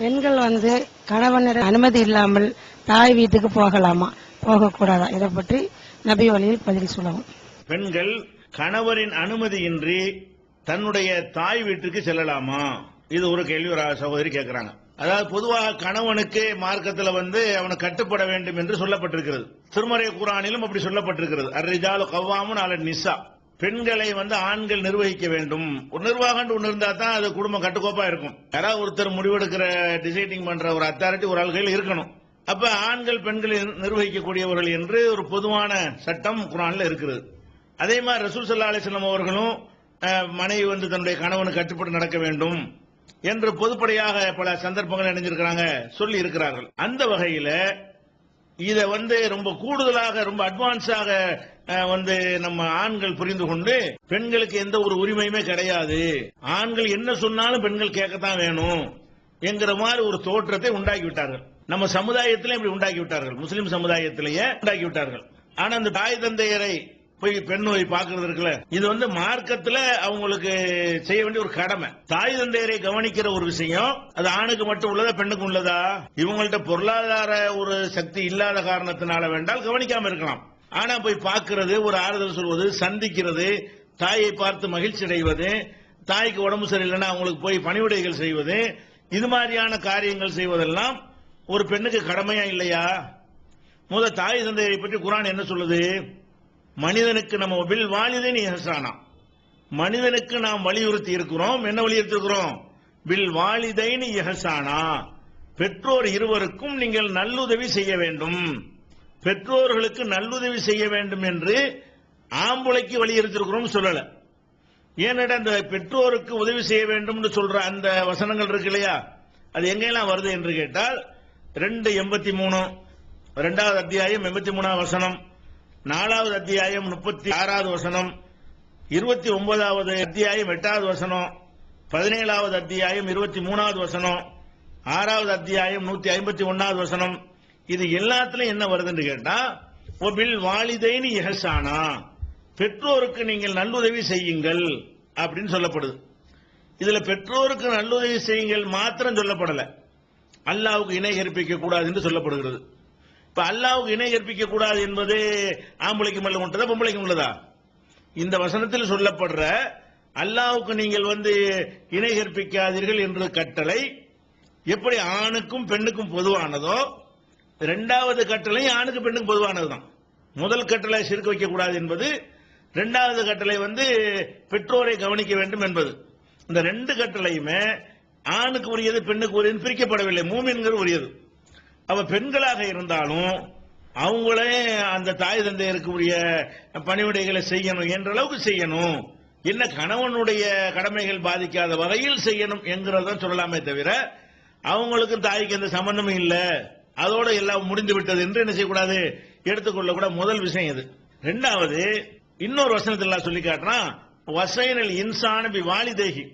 பெண்கள் வந்து கணவனிடம் அனுமதி இல்லாமல் தாய் வீட்டுக்கு போகலாமா? போகக்கூடாதா? இதை பற்றி நபி வழியில் பதில் சொல்லவும். பெண்கள் கணவரின் அனுமதியின்றி தன்னுடைய தாய் வீட்டுக்கு செல்லலாமா? இது ஒரு கேள்வி ஒரு சகோதரி கேட்கிறாங்க அதாவது பொதுவாக கணவனுக்கு மார்க்கத்தில் வந்து அவனை கட்டுப்பட வேண்டும் என்று சொல்லப்பட்டிருக்கிறது. திருமறை குரானிலும் அப்படி சொல்லப்பட்டிருக்கிறது. அர்ரிஜாலு கவ்வாமுன் அல நிசா பெண்களை வந்து ஆண்கள் நிர்வகிக்க வேண்டும். ஒரு நிர்வாகம் ஒன்று இருந்தா தான் அது குடும்பம் கட்டுக்கோப்பா இருக்கும். யாராவது ஒருத்தர் முடிவெடுக்கிற டிசைடிங் பண்ற ஒரு அத்தாரிட்டி ஒரு ஆள் கையில் இருக்கணும். அப்ப ஆண்கள் பெண்களை நிர்வகிக்கக்கூடியவர்கள் என்று ஒரு பொதுவான சட்டம் குரான்ல இருக்கிறது. அதே மாதிரி ரசூல் சல்லா அலிஸ்லாம் அவர்களும் மனைவி வந்து தன்னுடைய கணவனுக்கு கட்டுப்பட்டு நடக்க வேண்டும் என்று பொதுப்படையாக பல சந்தர்ப்பங்கள் அணிஞ்சிருக்கிறாங்க சொல்லி இருக்கிறார்கள். அந்த வகையில இதை வந்து ரொம்ப கூடுதலாக ரொம்ப அட்வான்ஸாக வந்து நம்ம ஆண்கள் புரிந்து கொண்டு பெண்களுக்கு எந்த ஒரு உரிமையுமே கிடையாது. ஆண்கள் என்ன சொன்னாலும் பெண்கள் கேட்கத்தான் வேணும் என்கிற மாதிரி ஒரு தோற்றத்தை உண்டாக்கி விட்டார்கள் நம்ம சமுதாயத்திலே இப்படி உண்டாக்கி விட்டார்கள் முஸ்லிம் சமுதாயத்திலேயே உண்டாக்கி விட்டார்கள் ஆனா அந்த தாய் தந்தையரை போய் பெண் போய் பாக்குறது இருக்குல்ல? இது வந்து மார்க்கத்துல அவங்களுக்கு செய்ய வேண்டிய ஒரு கடமை. தாய் தந்தையரை கவனிக்கிற ஒரு விஷயம் அது ஆணுக்கு மட்டும் உள்ளதா பெண்ணுக்கு உள்ளதா? இவங்கள்ட்ட பொருளாதார ஒரு சக்தி இல்லாத காரணத்தினால வேண்டால் கவனிக்காம இருக்கலாம். ஆனா போய் பார்க்கிறது ஒரு ஆறுதல் சொல்வது சந்திக்கிறது தாயை பார்த்து மகிழ்ச்சி அடைவது தாய்க்கு உடம்பு சரியில்லைன்னா அவங்களுக்கு போய் பணிவிடைகள் செய்வது இது மாதிரியான காரியங்கள் செய்வதெல்லாம் ஒரு பெண்ணுக்கு கடமையா இல்லையா? முத தாய் தந்தையை பற்றி குரான் என்ன சொல்லுது? மனிதனுக்கு நம்ம பில் வாலிதன் இஹசானா மனிதனுக்கு நாம் வலியுறுத்தி இருக்கிறோம். என்ன வலியுறுத்தி இருக்கிறோம்? வில் வாலிதைன் இஹசானா பெற்றோர் இருவருக்கும் நீங்கள் நல்லுதவி செய்ய வேண்டும். பெற்றோர்களுக்கு நல்லுதவி செய்ய வேண்டும் என்று ஆம்புளைக்கு வலியுறுத்திருக்கிறோம் சொல்லல. ஏன்னடா அந்த பெற்றோருக்கு உதவி செய்ய வேண்டும்னு சொல்ற அந்த வசனங்கள் இருக்கு இல்லையா? அது எங்கெல்லாம் வருது என்று கேட்டால் ரெண்டு எண்பத்தி மூணு ரெண்டாவது அத்தியாயம் எண்பத்தி மூணாவது வசனம். நாலாவது அத்தியாயம் முப்பத்தி ஆறாவது வசனம் இருபத்தி ஒன்பதாவது அத்தியாயம் எட்டாவது வசனம் பதினேழாவது அத்தியாயம் இருபத்தி மூணாவது வசனம் ஆறாவது அத்தியாயம் நூத்தி ஐம்பத்தி ஒன்னாவது வசனம். இது எல்லாத்துலயும் என்ன வருதுன்னு கேட்டா ஒபில் வாலிதைன்னு எஹசானா பெற்றோருக்கு நீங்கள் நல்லுதவி செய்யுங்கள் அப்படின்னு சொல்லப்படுது. இதுல பெற்றோருக்கு நல்லுதவி செய்யுங்கள் மாத்திரம் சொல்லப்படல. அல்லாவுக்கு இணை கற்பிக்க கூடாது என்று சொல்லப்படுகிறது. இப்ப அல்லாவுக்கு இணை கற்பிக்க கூடாது என்பது ஆம்பளைக்கு மேல உண்டதா பொம்பளைக்கு உள்ளதா? இந்த வசனத்தில் சொல்லப்படுற அல்லாவுக்கு நீங்கள் வந்து இணை கற்பிக்காதீர்கள் என்ற கட்டளை எப்படி ஆணுக்கும் பெண்ணுக்கும் பொதுவானதோ இரண்டாவது கட்டளை ஆணுக்கு பெண்ணுக்கும் பொதுவானதுதான். முதல் கட்டளை சிறுக்க வைக்கக்கூடாது என்பது இரண்டாவது கட்டளை வந்து பெற்றோரை கவனிக்க வேண்டும் என்பது. இந்த ரெண்டு கட்டளையுமே ஆணுக்கு உரியது பெண்ணுக்கு உரியது பிரிக்கப்படவில்லை மூமின்கள் உரியது. அவ பெண்களாக இருந்தாலும் அவங்களே அந்த தாய் தந்தை இருக்கக்கூடிய பணிவிடைகளை செய்யணும் என்ற அளவுக்கு செய்யணும். என்ன கணவனுடைய கடமைகள் பாதிக்காத வகையில் செய்யணும் என்கிறத சொல்லலாமே தவிர அவங்களுக்கும் தாய்க்கு எந்த சம்பந்தமும் இல்லை. அதோட எல்லாம் முடிந்து விட்டது என்று என்ன செய்யக்கூடாது? எடுத்துக்கொள்ள கூட முதல் விஷயம் இது. ரெண்டாவது இன்னொரு வசனத்தில் சொல்லி காட்டுறான் வசைனல் இன்சான பி வாலிதேகி.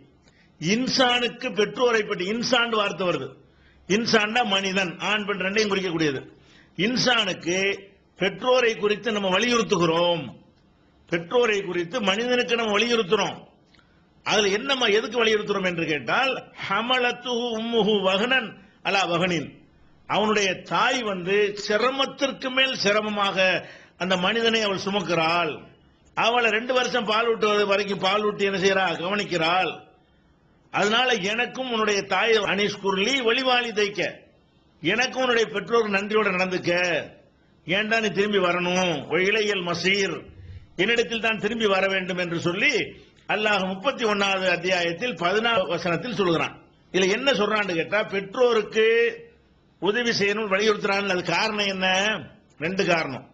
இன்சானுக்கு பெற்றோரை பற்றி இன்சான் வார்த்தை வருது. இன்சான்னா மனிதன் ஆண் பெண் ரெண்டையும் குறிக்கக்கூடியது. இன்சானுக்கு பெற்றோரை குறித்து நம்ம வலியுறுத்துகிறோம். பெற்றோரை குறித்து மனிதனுக்கு நம்ம வலியுறுத்துறோம். அதுல என்னம்மா எதுக்கு வலியுறுத்துறோம் என்று கேட்டால் ஹமலத்து உம்முஹு வகனன் அலா வகனின் அவனுடைய தாய் வந்து சிரமத்திற்கு மேல் சிரமமாக அந்த மனிதனை அவள் சுமக்கிறாள். அவளை ரெண்டு வருஷம் பால் ஊட்டுவது வரைக்கும் பால் ஊட்டி என்ன செய்யறா கவனிக்கிறாள். அதனால எனக்கும் உன்னுடைய தாய் அனீஷ் குர்லி வழிவாளி தைக்க. எனக்கும் உன்னுடைய பெற்றோர் நன்றியோட நடந்துக்க. ஏன்டா நீ திரும்பி வரணும்? இளையல் மசீர். என்னிடத்தில் தான் திரும்பி வர வேண்டும் என்று சொல்லி அல்லாஹ் முப்பத்தி ஒன்னாவது அத்தியாயத்தில் பதினாறு வசனத்தில் சொல்கிறான் இதுல என்ன சொல்றான்னு கேட்டா பெற்றோருக்கு உதவி செய்யணும் வலியுறுத்துறான் அது காரணம் என்ன? ரெண்டு காரணம்.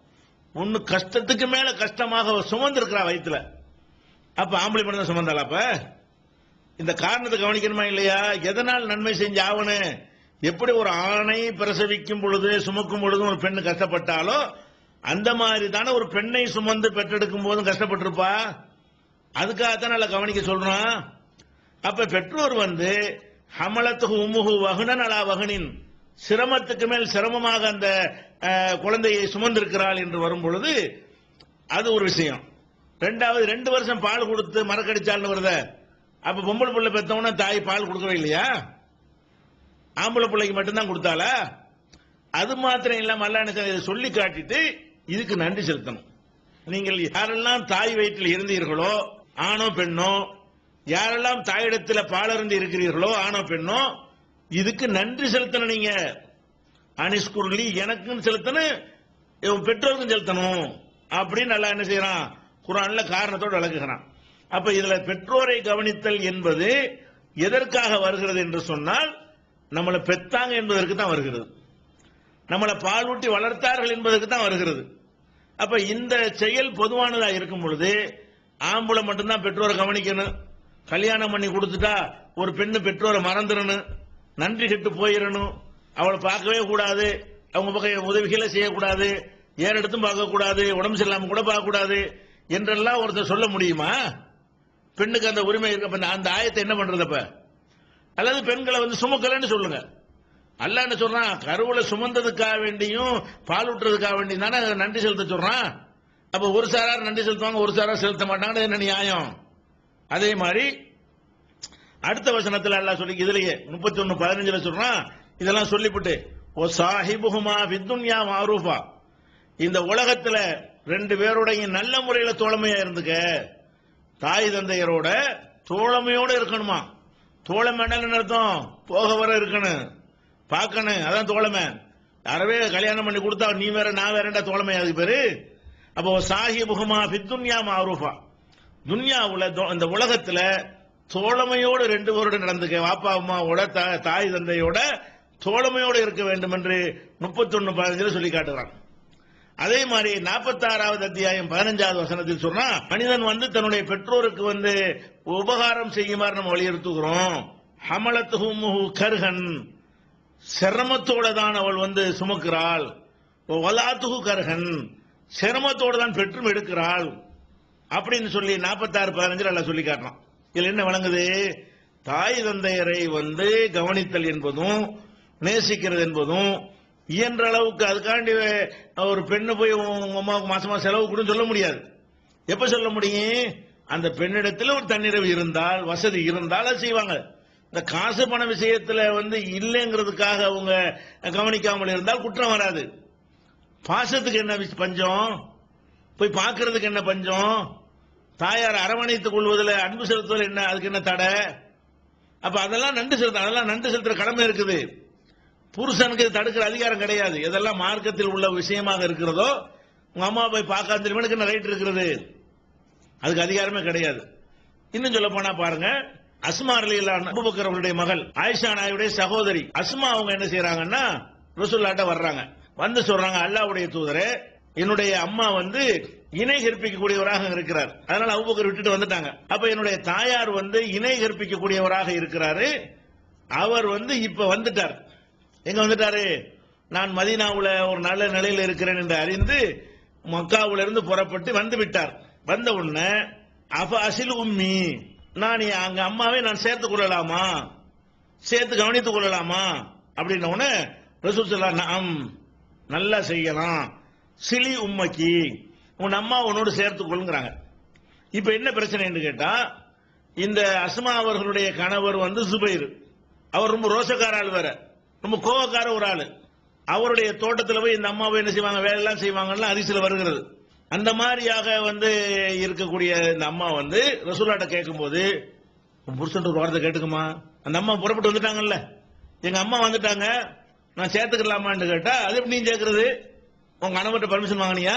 ஒன்னு கஷ்டத்துக்கு மேல கஷ்டமாக சுமந்திருக்கிறா வயிற்றுல அப்ப ஆம்பளை பண்ண சுமந்தாளா அப்ப? இந்த காரணத்தை கவனிக்கணுமா இல்லையா? எதனால் நன்மை செஞ்சு ஆவணு? எப்படி ஒரு ஆணை பிரசவிக்கும் பொழுது சுமக்கும் பொழுதும் ஒரு பெண்ணு கஷ்டப்பட்டாலோ அந்த மாதிரி தானே ஒரு பெண்ணை சுமந்து பெற்றெடுக்கும் போதும் கஷ்டப்பட்டிருப்பா? அதுக்காகத்தான் நல்லா கவனிக்க சொல்றான். அப்ப பெற்றோர் வந்து ஹமலத்துக்கு உம்முகு வகுனன் அலா வகுனின். சிரமத்துக்கு மேல் சிரமமாக அந்த குழந்தையை சுமந்திருக்கிறாள் என்று வரும் பொழுது அது ஒரு விஷயம். ரெண்டாவது ரெண்டு வருஷம் பால் கொடுத்து மறக்கடிச்சாள்னு வருத. அப்ப பொம்பளை பிள்ளை பெத்தவன தாய் பால் கொடுக்கவே இல்லையா? ஆம்பளை பிள்ளைக்கு மட்டும்தான் கொடுத்தாளா? அது மாத்திரம் இல்லாம அல்லாஹ் சொல்லி காட்டிட்டு இதுக்கு நன்றி செலுத்தணும். நீங்கள் யாரெல்லாம் தாய் வயிற்றில் இருந்தீர்களோ ஆணோ பெண்ணோ யாரெல்லாம் தாயிடத்தில் பாலருந்து இருக்கிறீர்களோ ஆணோ பெண்ணோ இதுக்கு நன்றி செலுத்தணும் நீங்க. அனிஸ்குர்லி எனக்குன்னு செலுத்தணும் பெற்றோருக்கும் செலுத்தணும் அப்படின்னு நல்லா என்ன செய்யறான்? குரான்ல காரணத்தோடு விளக்குகிறான். அப்ப இதுல பெற்றோரை கவனித்தல் என்பது எதற்காக வருகிறது என்று சொன்னால் நம்மளை பெத்தாங்க என்பதற்கு தான் வருகிறது. நம்மளை பாலூட்டி வளர்த்தார்கள் என்பதற்கு தான் வருகிறது. அப்ப இந்த செயல் பொதுவானதாக இருக்கும் பொழுது ஆம்பளை மட்டும்தான் பெற்றோரை கவனிக்கணும். கல்யாணம் பண்ணி கொடுத்துட்டா ஒரு பெண்ணு பெற்றோரை மறந்துடணும். நன்றி கெட்டு போயிடணும். அவளை பார்க்கவே கூடாது. அவங்க பக்கம் உதவிகளை செய்யக்கூடாது. ஏற எடுத்தும் பார்க்கக்கூடாது. உடம்பு சரியில்லாம கூட பார்க்கக்கூடாது. என்றெல்லாம் ஒருத்தர் சொல்ல முடியுமா? பெண்ணுக்கு அந்த உரிமை இருக்க அந்த ஆயத்தை என்ன பண்றது அப்ப? அல்லது பெண்களை வந்து சுமக்கலன்னு சொல்லுங்க. அல்ல என்ன சொல்றான் கருவுல சுமந்ததுக்காக வேண்டியும் பால் ஊட்டுறதுக்காக வேண்டியும் தானே நன்றி செலுத்த சொல்றான்? அப்ப ஒரு சாரார் நன்றி செலுத்துவாங்க ஒரு சாரார் செலுத்த மாட்டாங்க என்ன நியாயம்? அதே மாதிரி அடுத்த வசனத்தில் அல்லா சொல்லி இதுலயே முப்பத்தி ஒன்னு பதினஞ்சுல சொல்றான் இதெல்லாம் சொல்லிவிட்டு ஓ சாஹிபுகுமா வித்துன்யா மாரூஃபா. இந்த உலகத்துல ரெண்டு பேருடைய நல்ல முறையில தோழமையா இருந்துக்க. தாய் தந்தையரோட தோழமையோட இருக்கணுமா? தோழமை என்ன அர்த்தம்? போக வர இருக்கணும். பார்க்கணும். அதான் தோழமை. யாரவே கல்யாணம் பண்ணி கொடுத்தா நீ வேற நான் வேறண்டா தோழமை அதுக்கு பேரு. அப்போ சாஹிபுகுமா பித்துன்யா மாரூஃபா. துன்யாவுல தோ- இந்த உலகத்துல தோழமையோடு ரெண்டு பேரோட நடந்துக்க வாப்பா அம்மாவோட தா- தாய் தந்தையோட தோழமையோடு இருக்க வேண்டும் என்று முப்பத்தொன்னு பதினஞ்சுல சொல்லி காட்டுறான். அதே மாதிரி நாற்பத்தாறாவது அத்தியாயம் பதினஞ்சாவது வசனத்தில் சொன்னா மனிதன் வந்து தன்னுடைய பெற்றோருக்கு வந்து உபகாரம் செய்யுமாறு நம்ம வலியுறுத்துகிறோம். ஹமலத்து கர்ஹன். சிரமத்தோட தான் அவள் வந்து சுமக்கிறாள். வலாத்துகு கர்ஹன். சிரமத்தோட தான் பெற்றும் எடுக்கிறாள். அப்படின்னு சொல்லி நாற்பத்தாறு பதினஞ்சு நல்லா சொல்லி காட்டலாம் இதுல என்ன வழங்குது தாய் தந்தையரை வந்து கவனித்தல் என்பதும் நேசிக்கிறது என்பதும் இயன்ற அளவுக்கு அதுக்காண்டி ஒரு பெண்ணு போய் உங்க அம்மாவுக்கு மாசமா செலவு கொடுன்னு சொல்ல முடியாது. எப்ப சொல்ல முடியும்? அந்த பெண்ணிடத்தில் ஒரு தன்னிறைவு இருந்தால் வசதி இருந்தால் அது செய்வாங்க. இந்த காசு பண விஷயத்துல வந்து இல்லைங்கிறதுக்காக அவங்க கவனிக்காமல் இருந்தால் குற்றம் வராது. பாசத்துக்கு என்ன பஞ்சம்? போய் பார்க்கறதுக்கு என்ன பஞ்சம்? தாயார் அரவணைத்துக் கொள்வதில் அன்பு செலுத்துவதில் என்ன அதுக்கு என்ன தடை? அப்ப அதெல்லாம் நன்றி செலுத்த அதெல்லாம் நன்றி செலுத்துற கடமை இருக்குது. புருஷனுக்கு தடுக்கிற அதிகாரம் கிடையாது. எதெல்லாம் மார்க்கத்தில் உள்ள விஷயமாக இருக்கிறதோ உங்க அம்மா போய் பார்க்காத இவனுக்கு என்ன ரைட் இருக்கிறது? அதுக்கு அதிகாரமே கிடையாது. இன்னும் சொல்ல போனா பாருங்க அஸ்மா அலிலான் அபுபக்கர் அவருடைய மகள் ஆயிஷா நாயுடைய சகோதரி. அஸ்மா அவங்க என்ன செய்யறாங்கன்னா ரசூல்லாட்ட வர்றாங்க. வந்து சொல்றாங்க அல்லாவுடைய தூதரே என்னுடைய அம்மா வந்து இணை கற்பிக்கக்கூடியவராக இருக்கிறார். அதனால அபுபக்கர் விட்டுட்டு வந்துட்டாங்க. அப்ப என்னுடைய தாயார் வந்து இணை கற்பிக்கக்கூடியவராக இருக்கிறாரு. அவர் வந்து இப்ப வந்துட்டார். எங்க வந்துட்டாரு? நான் மதீனாவுல ஒரு நல்ல நிலையில் இருக்கிறேன் என்று அறிந்து மக்காவுல இருந்து புறப்பட்டு வந்து விட்டார். வந்த உடனே அப அசில் உம்மி நான் அங்க அம்மாவை நான் சேர்த்துக் கொள்ளலாமா? சேர்த்து கவனித்துக் கொள்ளலாமா? அப்படின்ன உடனே ரசூல் நாம் நல்லா செய்யலாம். சிலி உம்மக்கி உன் அம்மா உன்னோடு சேர்த்துக் கொள்ளுங்கிறாங்க. இப்ப என்ன பிரச்சனைன்னு கேட்டா இந்த அஸ்மா அவர்களுடைய கணவர் வந்து சுபைர். அவர் ரொம்ப ரோஷக்கார ஆள் வேற. ரொம்ப கோவக்கார ஒரு ஆளு. அவருடைய தோட்டத்தில் போய் இந்த அம்மாவை என்ன செய்வாங்க வேலையெல்லாம் செய்வாங்கன்னா அரிசியில் வருகிறது. அந்த மாதிரியாக வந்து இருக்கக்கூடிய இந்த அம்மா வந்து ரசூலாட்ட கேட்கும்போது உன் புருஷன் ஒரு வார்த்தை கேட்டுக்குமா? அந்த அம்மா புறப்பட்டு வந்துட்டாங்கல்ல. எங்க அம்மா வந்துட்டாங்க. நான் சேர்த்துக்கலாமான்னு கேட்டா அது எப்படி நீ சேர்க்கறது? உங்க கணவர்கிட்ட பர்மிஷன் வாங்கினியா?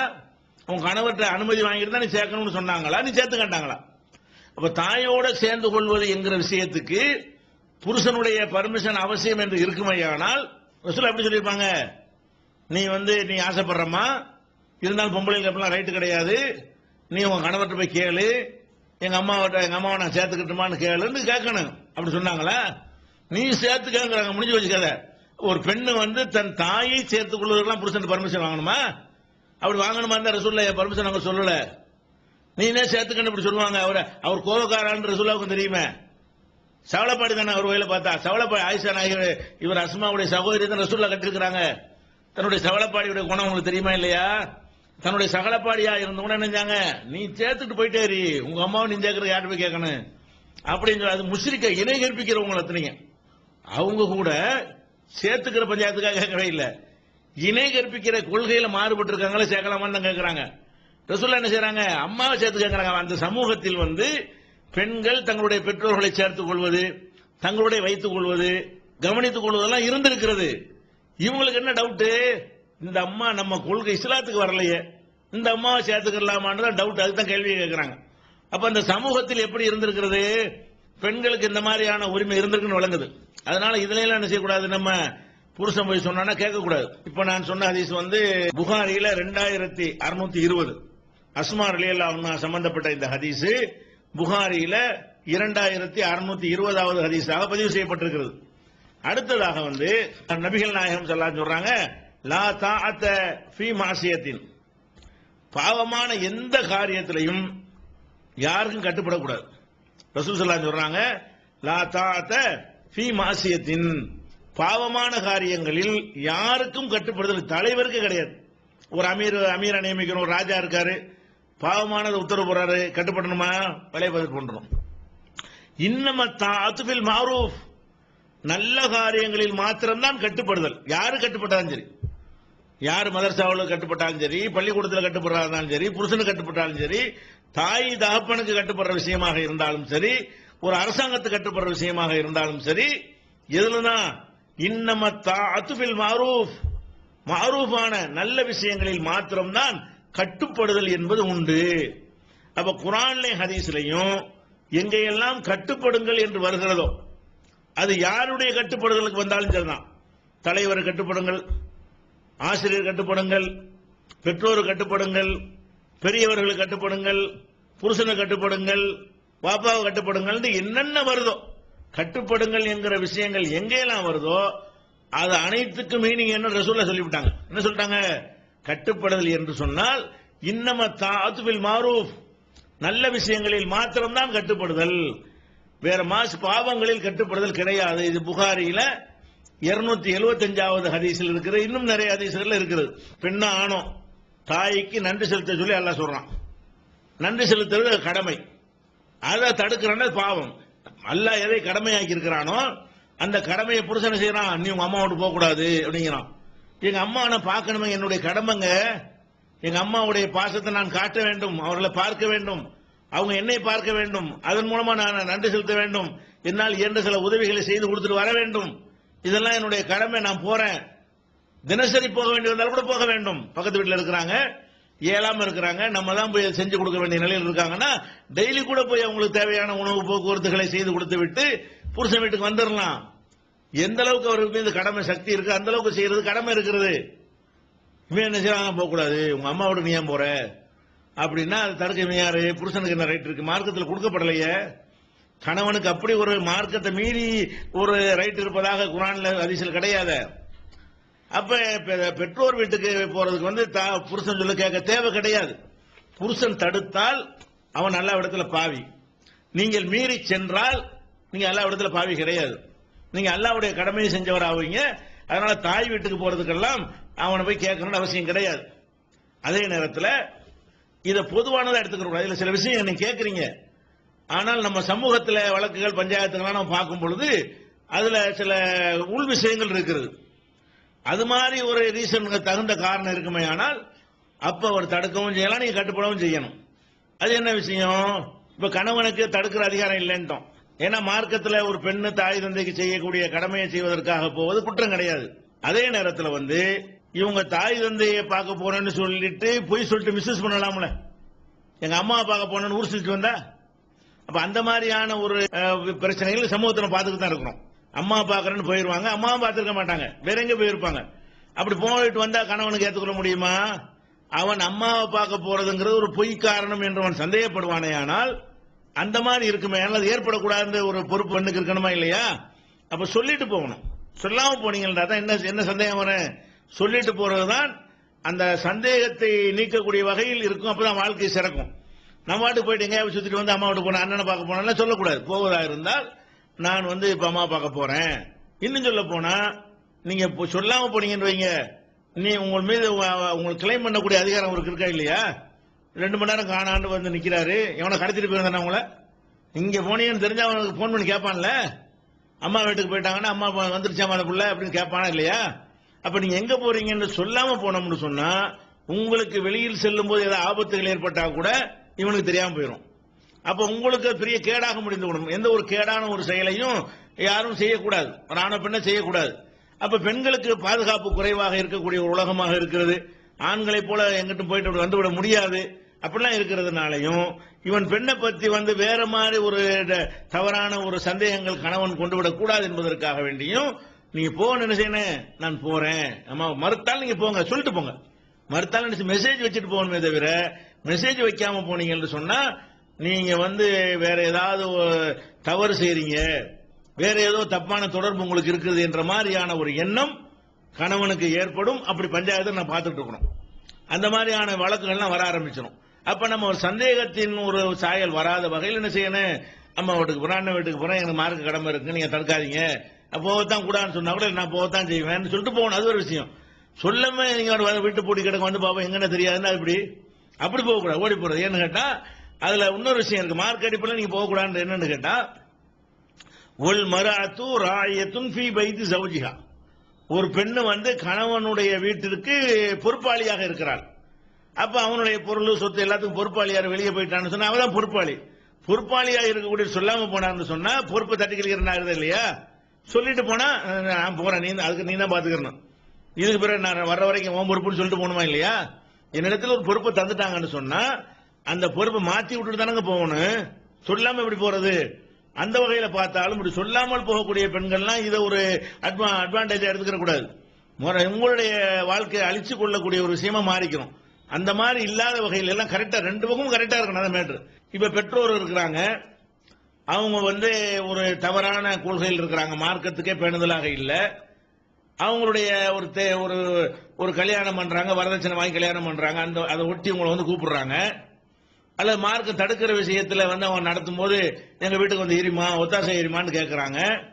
உங்க கணவர்கிட்ட அனுமதி வாங்கிட்டு தான் நீ சேர்க்கணும்னு சொன்னாங்களா? நீ சேர்த்து கேட்டாங்களா அப்ப தாயோட சேர்ந்து கொள்வது என்கிற விஷயத்துக்கு புருஷனுடைய பர்மிஷன் அவசியம் என்று இருக்குமையானால் ரசூல் எப்படி சொல்லியிருப்பாங்க. நீ வந்து நீ ஆசைப்படுறமா இருந்தாலும் பொம்பளைங்களுக்கு அப்படிலாம் ரைட்டு கிடையாது. நீ உங்க கணவர்கிட்ட போய் கேளு. எங்க அம்மாவோட எங்க அம்மாவை நான் சேர்த்துக்கிட்டுமான்னு கேளுன்னு கேட்கணும். அப்படி சொன்னாங்களா? நீ சேர்த்துக்கங்கிறாங்க முடிஞ்சு வச்சுக்காத ஒரு பெண்ணு வந்து தன் தாயை சேர்த்துக் கொள்வதற்கெல்லாம் புருஷன் பர்மிஷன் வாங்கணுமா? அப்படி வாங்கணுமா இருந்தா ரசூல்ல பர்மிஷன் அவங்க சொல்லல. நீனே சேர்த்துக்கன்னு இப்படி சொல்லுவாங்க. அவர் அவர் கோபக்காரான்னு ரசூலாவுக்கும் தெரியுமே. சவளப்பாடு தானே அவர் வகையில பார்த்தா? சவளப்பாடி ஆயிஷா நாயகர் இவர் அஸ்மாவுடைய சகோதரி தான் ரசூல்லா கட்டிருக்கிறாங்க. தன்னுடைய சவளப்பாடியுடைய குணம் உங்களுக்கு தெரியுமா இல்லையா? தன்னுடைய சகலப்பாடியா இருந்தவங்க என்ன செஞ்சாங்க? நீ சேர்த்துட்டு போயிட்டே இரு. உங்க அம்மாவை நீ சேர்க்கறது யார்கிட்ட போய் கேட்கணும்? அப்படின்னு சொல்லி அது முஸ்லிக்க இணை கற்பிக்கிறவங்க அத்தனைங்க. அவங்க கூட சேர்த்துக்கிற பஞ்சாயத்துக்காக கேட்கவே இல்லை. இணை கற்பிக்கிற கொள்கையில மாறுபட்டு இருக்காங்களே சேர்க்கலாமான்னு தான் கேட்கறாங்க. ரசூல்லா என்ன செய்யறாங்க அம்மாவை சேர்த்து கேட்கறாங்க. அந்த சமூகத்தில் வந்து பெண்கள் தங்களுடைய பெற்றோர்களை சேர்த்துக் கொள்வது தங்களுடைய வைத்துக் கொள்வது கவனித்துக் கொள்வதெல்லாம் இருந்திருக்கிறது. இவங்களுக்கு என்ன டவுட் இந்த அம்மா நம்ம கொள்கை இஸ்லாத்துக்கு வரலையே. இந்த அம்மாவை சேர்த்துக்கலாமான்னு தான் டவுட். அதுதான் கேள்வியை கேட்கிறாங்க. அப்ப அந்த சமூகத்தில் எப்படி இருந்திருக்கிறது? பெண்களுக்கு இந்த மாதிரியான உரிமை இருந்திருக்குன்னு வழங்குது அதனால இதுல எல்லாம் என்ன செய்யக்கூடாது? நம்ம புருஷன் போய் சொன்னா கேட்கக்கூடாது. இப்ப நான் சொன்ன ஹதீஸ் வந்து புகாரியில ரெண்டாயிரத்தி அறுநூத்தி இருபது. அஸ்மா அலியல்லா சம்பந்தப்பட்ட இந்த ஹதீஸ். புகாரியில இரண்டாயிரத்தி அறுநூத்தி இருபதாவது ஹதீஸாக பதிவு செய்யப்பட்டிருக்கிறது. அடுத்ததாக வந்து நபிகள் நாயகம் சொல்லலாம் சொல்றாங்க லா தாத்த ஃபி மாசியத்தின் பாவமான எந்த காரியத்திலையும் யாருக்கும் கட்டுப்படக்கூடாது. ரசூல் சொல்லா சொல்றாங்க லா தாத்த ஃபி மாசியத்தின் பாவமான காரியங்களில் யாருக்கும் கட்டுப்படுதல் தலைவருக்கு கிடையாது. ஒரு அமீர் அமீரை நியமிக்கணும் ஒரு ராஜா இருக்காரு பாவமானது உத்தரவு போறாரு கட்டுப்படணுமா? பழைய பதில் பண்றோம் இன்னம தாத்துபில் மாரூஃப். நல்ல காரியங்களில் மாத்திரம்தான் கட்டுப்படுதல். யாரு கட்டுப்பட்டாலும் சரி. யார் மதரசாவில் கட்டுப்பட்டாலும் சரி பள்ளிக்கூடத்தில் கட்டுப்படுறாலும் சரி புருஷனுக்கு கட்டுப்பட்டாலும் சரி தாய் தகப்பனுக்கு கட்டுப்படுற விஷயமாக இருந்தாலும் சரி ஒரு அரசாங்கத்துக்கு கட்டுப்படுற விஷயமாக இருந்தாலும் சரி எதுலனா இன்னம தாத்துபில் மாரூஃப். மாரூஃபான நல்ல விஷயங்களில் மாத்திரம்தான் கட்டுப்படுதல் என்பது உண்டு. அப்ப குரான்லையும் ஹதீஸ்லையும் எங்கெல்லாம் கட்டுப்படுங்கள் என்று வருகிறதோ அது யாருடைய கட்டுப்படுதலுக்கு வந்தாலும் சரிதான். தலைவர் கட்டுப்படுங்கள் ஆசிரியர் கட்டுப்படுங்கள் பெற்றோர் கட்டுப்படுங்கள் பெரியவர்கள் கட்டுப்படுங்கள் புருஷனை கட்டுப்படுங்கள் பாப்பாவை கட்டுப்படுங்கள் என்னென்ன வருதோ கட்டுப்படுங்கள் என்கிற விஷயங்கள் எங்கெல்லாம் வருதோ அது அனைத்துக்கும் மீனிங் என்ன? ரசூல்ல சொல்லிவிட்டாங்க. என்ன சொல்லிட்டாங்க? கட்டுப்படுதல் என்று சொன்னால் இன்னம தாத்துவில் மாரூஃப். நல்ல விஷயங்களில் மாத்திரம்தான் கட்டுப்படுதல். வேற மாசு பாவங்களில் கட்டுப்படுதல் கிடையாது. இது புகாரியில இருநூத்தி எழுபத்தஞ்சாவது ஹதீஸில் இருக்கிற இன்னும் நிறைய ஹதீஸ்கள் இருக்கிறது பெண்ணா ஆணோ தாய்க்கு நன்றி செலுத்த சொல்லி எல்லாம் சொல்றான். நன்றி செலுத்துறது கடமை. அதை தடுக்கிறான பாவம். அல்லாஹ் எதை கடமையாக்கி இருக்கிறானோ அந்த கடமையை புருஷனை செய்யறான்? நீ உங்க அம்மா விட்டு போக கூடாது அப்படிங்கிறான். எங்க அம்மா நான் பார்க்கணுமே என்னுடைய கடமைங்க. எங்க அம்மாவுடைய பாசத்தை நான் காட்ட வேண்டும் அவர்களை பார்க்க வேண்டும் அவங்க என்னை பார்க்க வேண்டும் அதன் மூலமா நான் நன்றி செலுத்த வேண்டும் என்னால் இயன்ற சில உதவிகளை செய்து கொடுத்துட்டு வர வேண்டும். இதெல்லாம் என்னுடைய கடமை நான் போறேன். தினசரி போக வேண்டியிருந்தால் கூட போக வேண்டும். பக்கத்து வீட்டில் இருக்கிறாங்க ஏழாம இருக்கிறாங்க நம்ம தான் போய் செஞ்சு கொடுக்க வேண்டிய நிலையில் இருக்காங்கன்னா டெய்லி கூட போய் அவங்களுக்கு தேவையான உணவு போக்குவரத்துகளை செய்து கொடுத்து விட்டு புருஷன் வீட்டுக்கு வந்துடலாம் எந்த அளவுக்கு அவருக்கு மீது கடமை சக்தி இருக்கு அந்த அளவுக்கு செய்யறது கடமை இருக்கிறது. இவன் என்ன செய்யறாங்க போக கூடாது. உங்க அம்மாவோட நீ ஏன் போற? அப்படின்னா அது தடுக்க யாரு? புருஷனுக்கு என்ன ரைட் இருக்கு? மார்க்கத்தில் கொடுக்கப்படலையே. கணவனுக்கு அப்படி ஒரு மார்க்கத்தை மீறி ஒரு ரைட் இருப்பதாக குரான்ல அதிசல் கிடையாது. அப்ப பெற்றோர் வீட்டுக்கு போறதுக்கு வந்து தா- புருஷன் சொல்ல கேட்க தேவை கிடையாது. புருஷன் தடுத்தால் அவன் நல்ல இடத்துல பாவி. நீங்கள் மீறி சென்றால் நீங்க எல்லா இடத்துல பாவி கிடையாது. நீங்க அல்லாவுடைய கடமையை செஞ்சவர் ஆவீங்க அதனால தாய் வீட்டுக்கு போறதுக்கெல்லாம் அவனை போய் கேட்கணும்னு அவசியம் கிடையாது. அதே நேரத்தில் இதை பொதுவானதாக எடுத்துக்கிறோம் இதுல சில விஷயம் நீங்க கேட்குறீங்க. ஆனால் நம்ம சமூகத்தில் வழக்குகள் பஞ்சாயத்துக்கெல்லாம் நம்ம பார்க்கும் பொழுது அதில் சில உள் விஷயங்கள் இருக்கிறது. அது மாதிரி ஒரு ரீசனுக்கு தகுந்த காரணம் இருக்குமே ஆனால் அப்போ அவர் தடுக்கவும் செய்யலாம் நீங்கள் கட்டுப்படவும் செய்யணும். அது என்ன விஷயம்? இப்போ கணவனுக்கு தடுக்கிற அதிகாரம் இல்லைன்ட்டோம். ஏன்னா மார்க்கத்தில் ஒரு பெண்ணு தாய் தந்தைக்கு செய்யக்கூடிய கடமையை செய்வதற்காக போவது குற்றம் கிடையாது. அதே நேரத்தில் வந்து இவங்க தாய் தந்தையை பார்க்க போறேன்னு சொல்லிட்டு பொய் சொல்லிட்டு மிஸ்ஸஸ் பண்ணலாம்ல. எங்க அம்மா பார்க்க போனேன்னு ஊர் சுற்றிட்டு வந்தா? அப்ப அந்த மாதிரியான ஒரு பிரச்சனைகள் சமூகத்தில் பார்த்துட்டு தான் இருக்கிறோம். அம்மா பார்க்கறேன்னு போயிருவாங்க அம்மாவும் பார்த்துருக்க மாட்டாங்க. வேற எங்க போயிருப்பாங்க? அப்படி போயிட்டு வந்தா கணவனுக்கு ஏற்றுக்கொள்ள முடியுமா? அவன் அம்மாவை பார்க்க போறதுங்கிறது ஒரு பொய் காரணம் என்று அவன் சந்தேகப்படுவானே ஆனால் அந்த மாதிரி இருக்குமே. அது ஏற்படக்கூடாது ஒரு பொறுப்பு பெண்ணுக்கு இருக்கணுமா இல்லையா? அப்ப சொல்லிட்டு போகணும். சொல்லாம போனீங்கன்னா தான் என்ன என்ன சந்தேகம் வரும் சொல்லிட்டு போறதுதான் அந்த சந்தேகத்தை நீக்கக்கூடிய வகையில் இருக்கும். அப்பதான் வாழ்க்கை சிறக்கும். நம்ம வாட்டுக்கு போயிட்டு எங்கேயாவது சுத்திட்டு வந்து அம்மா வீட்டு போன அண்ணனை பார்க்க போனா சொல்லக்கூடாது. போவதா இருந்தால் நான் வந்து இப்ப அம்மா பார்க்க போறேன். இன்னும் சொல்ல போனா நீங்க சொல்லாம போனீங்கன்னு வைங்க. நீ உங்கள் மீது உங்களுக்கு கிளைம் பண்ணக்கூடிய அதிகாரம் அவருக்கு இருக்கா இல்லையா? ரெண்டு மணி நேரம் காணாண்டு வந்து நிக்கிறாரு. எவனை கடத்திட்டு போயிருந்தானே உங்களை? இங்க போனீங்கன்னு தெரிஞ்சா அவனுக்கு போன் பண்ணி கேட்பான்ல. அம்மா வீட்டுக்கு போயிட்டாங்கன்னா அம்மா வந்துருச்சா வந்துருச்சாமா அந்த அப்படின்னு கேட்பானா இல்லையா? அப்ப நீங்க எங்க போறீங்கன்னு சொல்லாம போனோம்னு சொன்னா உங்களுக்கு வெளியில் செல்லும் போது ஏதாவது ஆபத்துகள் ஏற்பட்டா கூட இவனுக்கு தெரியாம போயிடும் அப்ப உங்களுக்கு பெரிய கேடாக முடிந்து விடும் எந்த ஒரு கேடான ஒரு செயலையும் யாரும் செய்யக்கூடாது. ஒரு ஆணை பெண்ணை செய்யக்கூடாது. அப்ப பெண்களுக்கு பாதுகாப்பு குறைவாக இருக்கக்கூடிய ஒரு உலகமாக இருக்கிறது. ஆண்களைப் போல எங்கிட்டும் போயிட்டு வந்துவிட முடியாது. அப்படிலாம் இருக்கிறதுனாலையும் இவன் பெண்ணை பத்தி வந்து வேற மாதிரி ஒரு ட- தவறான ஒரு சந்தேகங்கள் கணவன் கொண்டு விடக்கூடாது என்பதற்காக வேண்டியும் நீங்க போக என்ன செய்யணும் நான் போறேன். அம்மா மறுத்தால் நீங்க போங்க. சொல்லிட்டு போங்க. மறுத்தால் மெசேஜ் வச்சுட்டு போகணுமே தவிர மெசேஜ் வைக்காம போனீங்கன்னு சொன்னா நீங்க வந்து வேற ஏதாவது தவறு செய்றீங்க. வேற ஏதோ தப்பான தொடர்பு உங்களுக்கு இருக்குது என்ற மாதிரியான ஒரு எண்ணம் கணவனுக்கு ஏற்படும். அப்படி பஞ்சாயத்தை நான் பார்த்துட்டு இருக்கணும். அந்த மாதிரியான வழக்குகள்லாம் வர ஆரம்பிச்சிடும் அப்ப நம்ம ஒரு சந்தேகத்தின் ஒரு சாயல் வராத வகையில் என்ன செய்யணும்? அம்மா வீட்டுக்கு போறேன் அண்ணன் வீட்டுக்கு போறேன் எனக்கு மார்க்கு கடமை இருக்கு நீங்க தடுக்காதீங்க. போகத்தான் கூடாதுன்னு சொன்னா கூட நான் போகத்தான் செய்வேன் சொல்லிட்டு போகணும். அது ஒரு விஷயம். சொல்லாம நீங்க ஒரு வீட்டு பூட்டி கிடக்க வந்து பாப்போம் எங்கன்னு தெரியாதுன்னா அப்படி அப்படி போகக்கூடாது ஓடி போறது. ஏன்னு கேட்டா அதுல இன்னொரு விஷயம் இருக்கு. மார்க் அடிப்பில் நீங்க போகக்கூடாது என்னன்னு கேட்டா ஒல் மராத்து ராயத்தும் ஃபி பைத்து சௌஜிகா ஒரு பெண்ணு வந்து கணவனுடைய வீட்டிற்கு பொறுப்பாளியாக இருக்கிறாள். அப்ப அவனுடைய பொருள் சொத்து எல்லாத்துக்கும் பொறுப்பாளியார் வெளியே போயிட்டான்னு சொன்னா அவதான் பொறுப்பாளி. பொறுப்பாளியா இருக்கக்கூடிய சொல்லாம போனான்னு சொன்னா பொறுப்பை தட்டி கழிக்கிறனா இல்லையா? சொல்லிட்டு போனா நான் போறேன். நீ தான் அதுக்கு நீ தான் பாத்துக்கணும். இதுக்கு பிறகு நான் வர்ற வரைக்கும் உன் பொறுப்புன்னு சொல்லிட்டு போகணுமா இல்லையா? என்னிடத்துல ஒரு பொறுப்பை தந்துட்டாங்கன்னு சொன்னா அந்த பொறுப்பை மாத்தி விட்டுட்டு தானங்க போகணும். சொல்லாம எப்படி போறது? அந்த வகையில பார்த்தாலும் இப்படி சொல்லாமல் போகக்கூடிய பெண்கள்லாம் இதை ஒரு அட்வான்டேஜா எடுத்துக்கிற கூடாது முறை- உங்களுடைய வாழ்க்கையை அழிச்சு கொள்ளக்கூடிய ஒரு விஷயமா மாறிக்கணும். அந்த மாதிரி இல்லாத வகையில் எல்லாம் கரெக்டா ரெண்டு பக்கமும் கரெக்டா இருக்கணும் அந்த மேட்ரு இப்ப பெற்றோர் இருக்கிறாங்க. அவங்க வந்து ஒரு தவறான கொள்கையில் இருக்கிறாங்க. மார்க்கத்துக்கே பேணுதலாக இல்லை. அவங்களுடைய ஒரு தே- ஒரு ஒரு கல்யாணம் பண்றாங்க வரதட்சணை வாங்கி கல்யாணம் பண்றாங்க. அந்த அதை ஒட்டி உங்களை வந்து கூப்பிடுறாங்க. அல்லது மார்க்க தடுக்கிற விஷயத்துல வந்து அவங்க நடத்தும் போது எங்க வீட்டுக்கு வந்து எரிமா ஒத்தாசை எரிமான்னு கேட்கறாங்க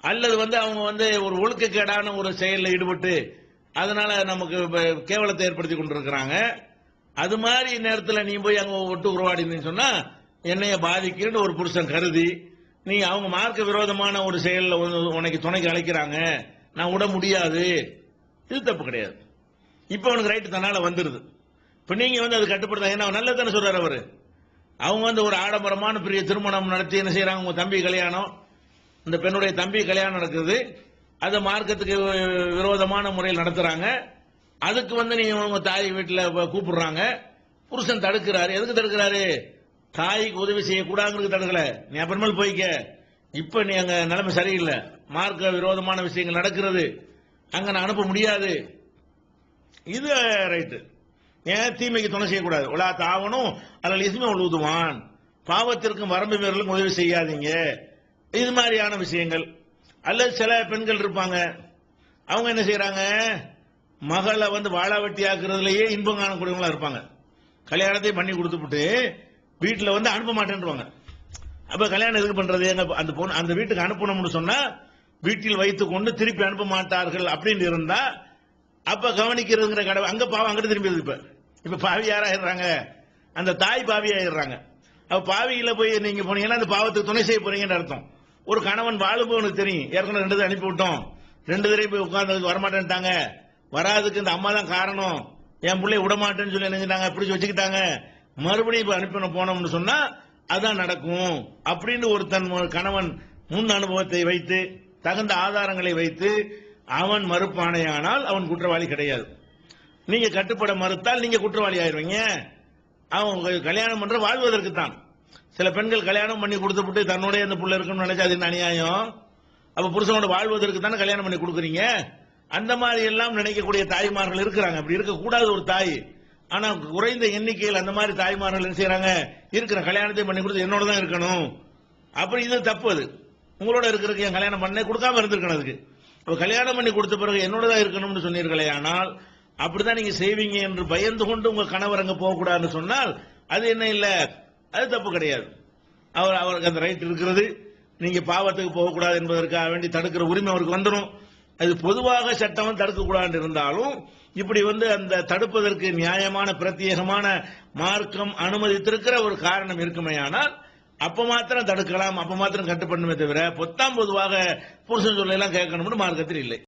அல்லது வந்து அவங்க வந்து ஒரு ஒழுக்கக்கேடான ஒரு செயலில் ஈடுபட்டு அதனால நமக்கு கேவலத்தை ஏற்படுத்தி கொண்டிருக்கிறாங்க. அது மாதிரி நேரத்தில் நீ போய் அங்கே ஒட்டு உருவாடினு சொன்னா என்னைய பாதிக்கிறன்னு ஒரு புருஷன் கருதி நீ அவங்க மார்க்க விரோதமான ஒரு செயலில் உனக்கு துணைக்கு அழைக்கிறாங்க. நான் விட முடியாது. இது தப்பு கிடையாது. இப்போ அவனுக்கு ரைட்டு தன்னால் வந்துடுது இப்போ நீங்கள் வந்து அது கட்டுப்படுத்த ஏன்னா நல்லது தானே சொல்கிறார் அவர். அவங்க வந்து ஒரு ஆடம்பரமான பெரிய திருமணம் நடத்தி என்ன செய்கிறாங்க உங்கள் தம்பி கல்யாணம். இந்த பெண்ணுடைய தம்பி கல்யாணம் நடக்குது. அதை மார்க்கத்துக்கு விரோதமான முறையில் நடத்துறாங்க. அதுக்கு வந்து நீங்க உங்க தாய் வீட்டில் கூப்பிடுறாங்க. புருஷன் தடுக்கிறாரு. எதுக்கு தடுக்கிறாரு? தாய்க்கு உதவி செய்யக்கூடாதுங்கிறது தடுக்கல. நீ அப்புறமேல் போய்க்க. இப்ப நீ அங்க நிலைமை சரியில்லை. மார்க்க விரோதமான விஷயங்கள் நடக்கிறது. அங்க நான் அனுப்ப முடியாது. இது ரைட்டு ஏன் தீமைக்கு துணை செய்யக்கூடாது? உலா தாவனும் அதில் இசுமே உழுதுவான். பாவத்திற்கும் வரம்பு மீறலுக்கும் உதவி செய்யாதீங்க. இது மாதிரியான விஷயங்கள். அல்லது சில பெண்கள் இருப்பாங்க. அவங்க என்ன செய்யறாங்க மகளை வந்து வாழா வெட்டி ஆக்குறதுலயே இன்பம் காணக்கூடியவங்களா இருப்பாங்க. கல்யாணத்தையும் பண்ணி கொடுத்துப்புட்டு வீட்டுல வந்து அனுப்ப மாட்டேன்ருவாங்க. அப்ப கல்யாணம் எதுக்கு பண்றது? எங்க அந்த பொண்ணு அந்த வீட்டுக்கு அனுப்பணும்னு சொன்னா வீட்டில் வைத்துக் கொண்டு திருப்பி அனுப்ப மாட்டார்கள் அப்படின்னு இருந்தா அப்ப கவனிக்கிறதுங்கிற கடவை அங்க பாவம் அங்கிட்டு திரும்பி இப்ப? இப்ப பாவி யாராயிடுறாங்க? அந்த தாய் பாவி ஆயிடுறாங்க. அப்ப பாவியில போய் நீங்க போனீங்கன்னா அந்த பாவத்துக்கு துணை செய்ய போறீங்கன்னு அர்த்தம். ஒரு கணவன் வாழுபவனுக்கு தெரியும். ஏற்கனவே ரெண்டு தடவை அனுப்பி விட்டோம். ரெண்டு தடவை போய் உட்கார்ந்ததுக்கு வரமாட்டேன்ட்டாங்க. வராதுக்கு இந்த அம்மா தான் காரணம். என் பிள்ளைய விட மாட்டேன்னு சொல்லி நினைஞ்சிட்டாங்க பிடிச்சி வச்சுக்கிட்டாங்க. மறுபடியும் இப்போ அனுப்பின போனோம்னு சொன்னா அதான் நடக்கும் அப்படின்னு ஒரு தன் கணவன் முன் அனுபவத்தை வைத்து தகுந்த ஆதாரங்களை வைத்து அவன் மறுப்பானையானால் அவன் குற்றவாளி கிடையாது. நீங்க கட்டுப்பட மறுத்தால் நீங்க குற்றவாளி ஆயிருவீங்க அவன் கல்யாணம் பண்ற வாழ்வதற்கு தான் சில பெண்கள் கல்யாணம் பண்ணி கொடுத்துட்டு தன்னுடைய அந்த புள்ள இருக்குன்னு நினைச்சா அது அநியாயம்? அப்ப புருஷனோட வாழ்வதற்கு தானே கல்யாணம் பண்ணி கொடுக்குறீங்க? அந்த மாதிரி எல்லாம் நினைக்கக்கூடிய தாய்மார்கள் இருக்கிறாங்க. அப்படி இருக்கக்கூடாது ஒரு தாய். ஆனா குறைந்த எண்ணிக்கையில் அந்த மாதிரி தாய்மார்கள் என்ன செய்யறாங்க இருக்கிற கல்யாணத்தை பண்ணி கொடுத்து என்னோட தான் இருக்கணும். அப்படி இது தப்பு அது. உங்களோட இருக்கிறதுக்கு என் கல்யாணம் பண்ணே கொடுக்காம இருந்திருக்கணும் அதுக்கு. இப்ப கல்யாணம் பண்ணி கொடுத்த பிறகு என்னோட தான் இருக்கணும்னு சொன்னீர்களே ஆனால் அப்படிதான் நீங்க செய்வீங்க என்று பயந்து கொண்டு உங்க கணவர் அங்க போகக்கூடாதுன்னு சொன்னால் அது என்ன இல்லை? அது தப்பு கிடையாது. அவர் அவருக்கு அந்த ரைட் இருக்கிறது. நீங்க பாவத்துக்கு போகக்கூடாது என்பதற்காக வேண்டி தடுக்கிற உரிமை அவருக்கு வந்துடும் அது பொதுவாக சட்டம் தடுக்கக்கூடாது இருந்தாலும் இப்படி வந்து அந்த தடுப்பதற்கு நியாயமான பிரத்யேகமான மார்க்கம் அனுமதித்திருக்கிற ஒரு காரணம் இருக்குமேயானால் அப்ப மாத்திரம் தடுக்கலாம் அப்ப மாத்திரம் கட்டுப்படணுமே தவிர பொத்தாம் பொதுவாக புருஷன் சொல்லலாம் கேட்கணும்னு மார்க்கத்தில் இல்லை.